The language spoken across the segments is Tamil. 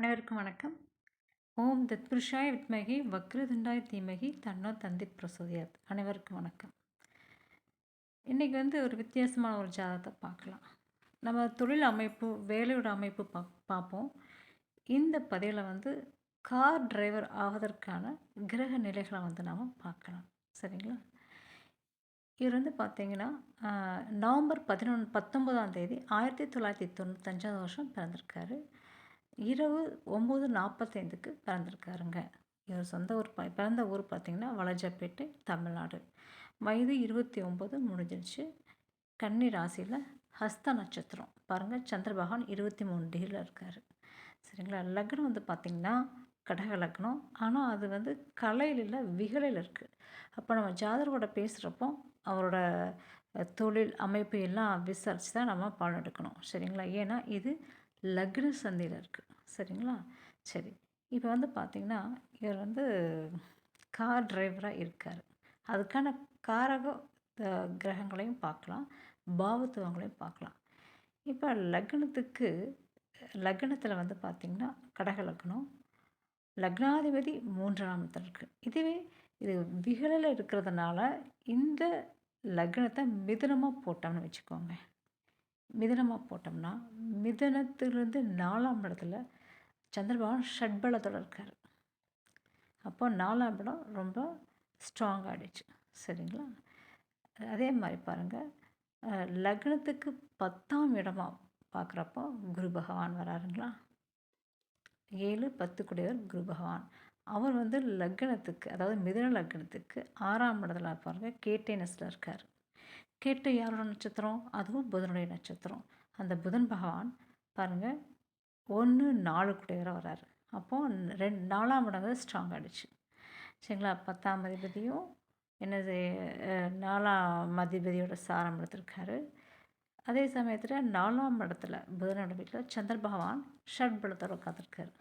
அனைவருக்கும் வணக்கம். ஓம் தத்புருஷாய் வித்மகி வக்ரதுண்டாய் தீமகி தன்னோ தந்தி பிரசோதியாத். அனைவருக்கும் வணக்கம். இன்றைக்கி வந்து ஒரு வித்தியாசமான ஒரு ஜாதகத்தை பார்க்கலாம். நம்ம தொழில் அமைப்பு வேலையோட அமைப்பு பா பார்ப்போம். இந்த பதிவில் வந்து கார் டிரைவர் ஆவதற்கான கிரக நிலைகளை வந்து நாம் பார்க்கலாம். சரிங்களா? இவர் வந்து பார்த்திங்கன்னா நவம்பர் பதினொன்று பத்தொன்பதாம் தேதி ஆயிரத்தி தொள்ளாயிரத்தி தொண்ணூத்தஞ்சாவது வருஷம் பிறந்திருக்காரு. இரவு ஒம்பது நாற்பத்தைந்துக்கு பிறந்திருக்காருங்க. இவர் சொந்த ஊர் ப பிறந்த ஊர் பார்த்திங்கன்னா வளஜப்பேட்டை தமிழ்நாடு. வயது இருபத்தி ஒம்பது முடிஞ்சிருச்சு. கன்னி ராசியில் ஹஸ்த நட்சத்திரம். பாருங்கள் சந்திரபகவான் இருபத்தி மூணு டிகிரியில் இருக்கார். சரிங்களா? லக்னம் வந்து பார்த்திங்கன்னா கடக லக்னம். ஆனால் அது வந்து கலையில் இல்லை விகலையில் இருக்குது அப்போ நம்ம ஜாதகரோட பேசுகிறப்போ அவரோட தொழில் அமைப்பு எல்லாம் விசாரித்து தான் நம்ம பலன் எடுக்கணும். சரிங்களா? ஏன்னா இது லக்ன சந்தையில் இருக்குது சரிங்களா? சரி. இப்போ வந்து பார்த்திங்கன்னா இவர் வந்து கார் டிரைவராக இருக்கார். அதுக்கான காரக கிரகங்களையும் பார்க்கலாம். பாவத்துவங்களையும் பார்க்கலாம். இப்போ லக்னத்துக்கு லக்னத்தில் வந்து பார்த்திங்கன்னா கடக லக்னம் லக்னாதிபதி மூன்றாம் இடத்துல இருக்குது இதுவே இது விகலில் இருக்கிறதுனால இந்த லக்னத்தை மிதனமாக போட்டோம்னு வச்சுக்கோங்க. மிதனமாக போட்டோம்னா மிதனத்திலிருந்து நாலாம் இடத்துல சந்திரபகவான் ஷட்பலத்தோடு இருக்கார். அப்போ நாலாம் இடம் ரொம்ப ஸ்ட்ராங் ஆகிடுச்சு சரிங்களா? அதே மாதிரி பாருங்கள் லக்னத்துக்கு பத்தாம் இடமாக பார்க்குறப்போ குரு பகவான் வராருங்களா? ஏழு பத்து குடையவர் குரு பகவான். அவர் வந்து லக்னத்துக்கு அதாவது மிதன லக்னத்துக்கு ஆறாம் இடத்துல பாருங்கள் கேட்டேனஸில் இருக்கார். கேட்ட யாரோட நட்சத்திரம்? அதுவும் புதனுடைய நட்சத்திரம். அந்த புதன் பகவான் பாருங்கள் ஒன்று நாலு கூடையவராக வராரு அப்போது ரெண்டு நாலாம் இடங்கிறது ஸ்ட்ராங் ஆகிடுச்சு சரிங்களா? பத்தாம் அதிபதியும் என்னது நாலாம் அதிபதியோட சாரம் எடுத்திருக்காரு. அதே சமயத்தில் நாலாம் இடத்துல புதனோட வீட்டில் சந்திர பகவான் ஷட் உட்காந்துருக்காரு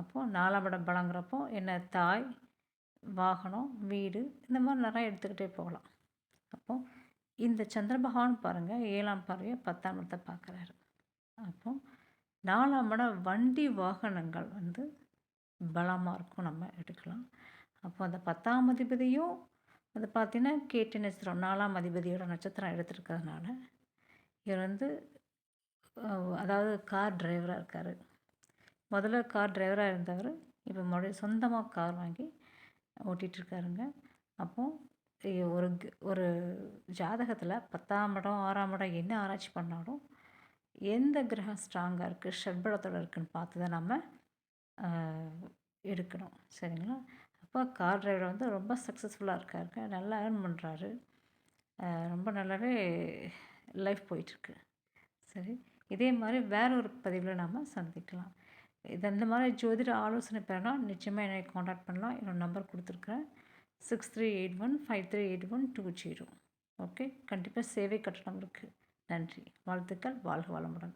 அப்போது நாலாம் இடம் பலங்கிறப்போ என்ன தாய் வாகனம் வீடு இந்த மாதிரி நிறைய எடுத்துக்கிட்டே போகலாம். அப்போது இந்த சந்திர பகவான் பாருங்கள் ஏழாம் பார்வையை பத்தாம் இடத்தை பார்க்குறாரு. அப்போ நாலாம் இடம் வண்டி வாகனங்கள் வந்து பலமாக இருக்கும் நம்ம எடுக்கலாம். அப்போ அந்த பத்தாம் அதிபதியும் அது பார்த்தீங்கன்னா கேட்டு நட்சத்திரம் நாலாம் அதிபதியோட நட்சத்திரம் எடுத்துருக்கிறதுனால இவர் வந்து அதாவது கார் டிரைவராக இருக்கார். முதல்ல கார் டிரைவராக இருந்தவர் இப்போ மறுபடியும் சொந்தமாக கார் வாங்கி ஓட்டிகிட்ருக்காருங்க அப்போது ஒரு ஒரு ஜாதகத்தில் பத்தாம் இடம் ஆறாம் இடம் என்ன ஆராய்ச்சி பண்ணாலும் எந்த கிரகம் ஸ்ட்ராங்காக இருக்குது ஷட்பலத்தோடு இருக்குதுன்னு பார்த்து தான் நம்ம எடுக்கணும். சரிங்களா? அப்போ கார் டிரைவர் வந்து ரொம்ப சக்ஸஸ்ஃபுல்லாக இருக்காருங்க. நல்லா ஏர்ன் பண்ணுறாரு ரொம்ப நல்லாவே லைஃப் போயிட்டுருக்கு. சரி? இதே மாதிரி வேற ஒரு பதிவில் நாம் சந்திக்கலாம். இது அந்த மாதிரி ஜோதிட ஆலோசனை பெறணும் நிச்சயமாக என்னை காண்டாக்ட் பண்ணலாம். என்னோடய நம்பர் கொடுத்துருக்குறேன். Six three eight one five three eight one two zero okay கண்டிப்பாக சேவை கட்டணம் இருக்குது நன்றி. வாழ்த்துக்கள். வாழ்க வளமுடன்.